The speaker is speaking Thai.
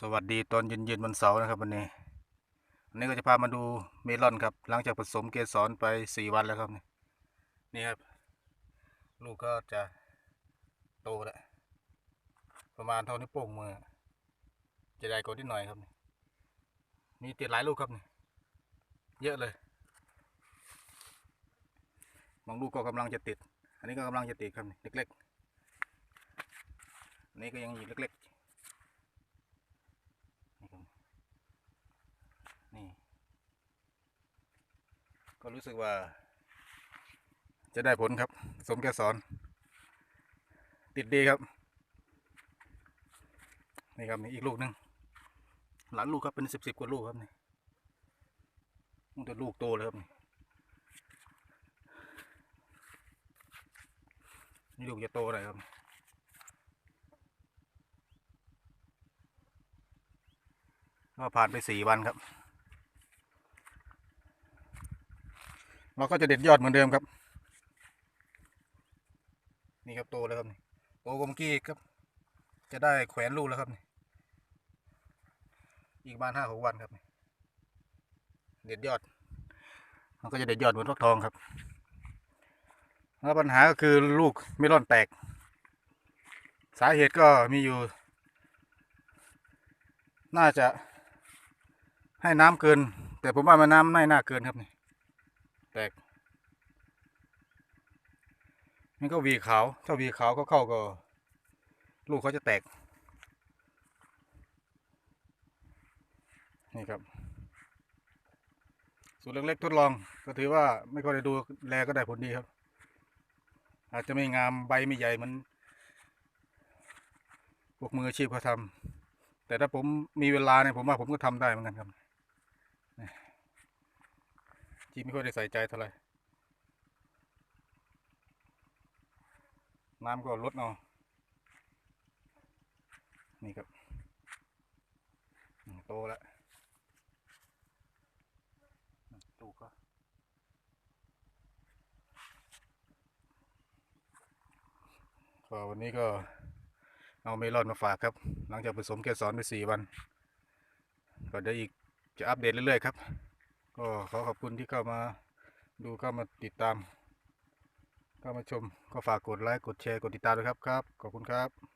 สวัสดีตอนเย็นๆวันเสาร์นะครับวันนี้วันนี้ก็จะพามาดูเมลอนครับ หลังจากผสมเกสรไปสี่วันแล้วครับ นี่ครับ ลูกก็จะโตแล้วประมาณเท่านิ้โป้งมือ จะได้กว่านิดหน่อยครับนี่มีติดหลายลูกครับนี่เยอะเลยบางลูกก็กำลังจะติด อันนี้ก็กำลังจะติดครับเล็กๆนนี้ก็ยังอยู่เล็กๆ นี่ครับนี่ ก็รู้สึกว่า จะได้ผลครับ สมแกสอน ติดดีครับ นี่ครับนี่อีกลูกหนึ่งหลายลูกครับเป็นสิบสิบกว่าลูกครับนี่ตั้งแต่ลูกโตเลยครับนี่นี่ลูกจะโตอะไรครับก็ผ่านไปสี่วันครับ เราก็จะเด็ดยอดเหมือนเดิมครับ นี่ครับโตแล้วครับนี่โตกมกี้ครับ จะได้แขวนลูกแล้วครับนี่อีกประมาณห้าหกวันครับ เด็ดยอด มันก็จะเด็ดยอดเหมือนฟักทองครับ แล้วปัญหาก็คือลูกไม่ร่อนแตก สาเหตุก็มีอยู่ น่าจะให้น้ำเกิน แต่ผมว่ามันน้ำไม่น่าเกินครับนี่ แตกมันก็วีขาว ถ้าวีขาวก็เข้าก็ลูกเขาจะแตก นี่ครับสูตรเล็กๆทดลอง ก็ถือว่าไม่ค่อยได้ดูแลก็ได้ผลดีครับ อาจจะไม่งามใบไม่ใหญ่เหมันพวกมืออาชีพเขาทำแต่ถ้าผมมีเวลาเนี่ยผมว่าผมก็ทำได้เหมือนกันครับ ที่ไม่ค่อยได้ใส่ใจเท่าไหร่ น้ำก็ลดเอานี่ครับโตแล้วลูก็ก็วันนี้ก็เอาเมลอนมาฝากครับ หลังจากผสมเกสรไปสี่วัน ก็ได้อีกจะอัปเดตเรื่อยๆครับ ก็ขอขอบคุณที่เข้ามาดูเข้ามาติดตามเข้ามาชมก็ฝากกดไลค์กดแชร์กดติดตามด้วยครับครับ ขอบคุณครับ